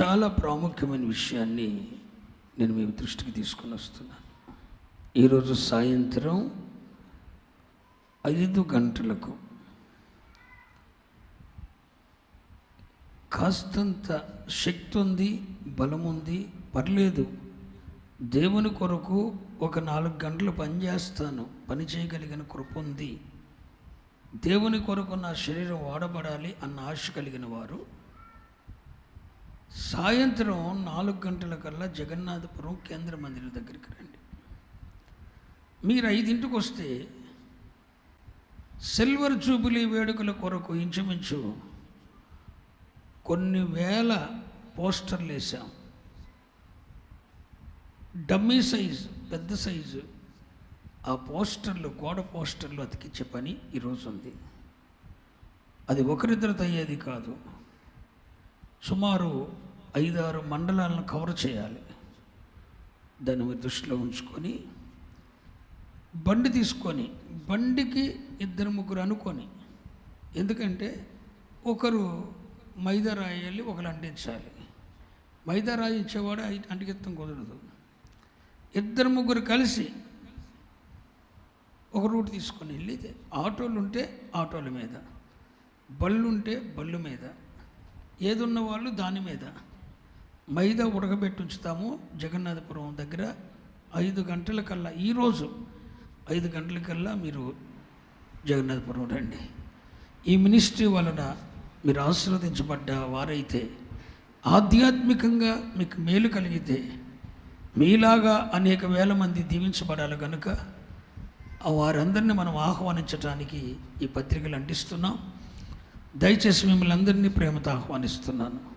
చాలా ప్రాముఖ్యమైన విషయాన్ని నేను మీ దృష్టికి తీసుకుని వస్తున్నాను. ఈరోజు సాయంత్రం ఐదు గంటలకు కాస్తంత శక్తి ఉంది బలం ఉంది పర్లేదు. దేవుని కొరకు ఒక నాలుగు గంటలు పనిచేస్తాను పని చేయగలిగిన కృప ఉంది. దేవుని కొరకు నా శరీరం వాడబడాలి అన్న ఆశ కలిగిన వారు సాయంత్రం నాలుగు గంటల కల్లా జగన్నాథపురం కేంద్ర మందిరం దగ్గరికి రండి. మీరు ఐదింటికి వస్తే సిల్వర్ జూబిలీ వేడుకల కొరకు ఇంచుమించు కొన్ని వేల పోస్టర్లు వేసాం డమ్మీ సైజు పెద్ద సైజు ఆ పోస్టర్లు గోడ పోస్టర్లు అతికించే పని ఈరోజు ఉంది. అది ఒకరిద్దరితో అయ్యేది కాదు. సుమారు ఐదారు మండలాలను కవర్ చేయాలి. దాన్ని మీరు దృష్టిలో ఉంచుకొని బండి తీసుకొని బండికి ఇద్దరు ముగ్గురు అనుకొని ఎందుకంటే ఒకరు మైదా రాయాలి వెళ్ళి ఒకరు అంటించాలి మైదా రాయి ఇచ్చేవాడు అంటికెత్తం కుదరదు. ఇద్దరు ముగ్గురు కలిసి ఒక రూట్ తీసుకొని వెళ్ళి ఆటోలు ఉంటే ఆటోల మీద బళ్ళు ఉంటే బళ్ళు మీద ఏదున్న వాళ్ళు దాని మీద. మైదా ఉడకబెట్టి ఉంచుతాము జగన్నాథపురం దగ్గర ఐదు గంటల కల్లా ఈరోజు ఐదు గంటల కల్లా మీరు జగన్నాథపురం రండి. ఈ మినిస్ట్రీ వలన మీరు ఆశీర్వదించబడ్డ వారైతే ఆధ్యాత్మికంగా మీకు మేలు కలిగితే మీలాగా అనేక వేల మంది దీవించబడాలి కనుక వారందరినీ మనం ఆహ్వానించడానికి ఈ పత్రికలు అంటిస్తున్నాం దయచేసి మిమ్మల్ని అందరినీ ప్రేమతో ఆహ్వానిస్తున్నాను.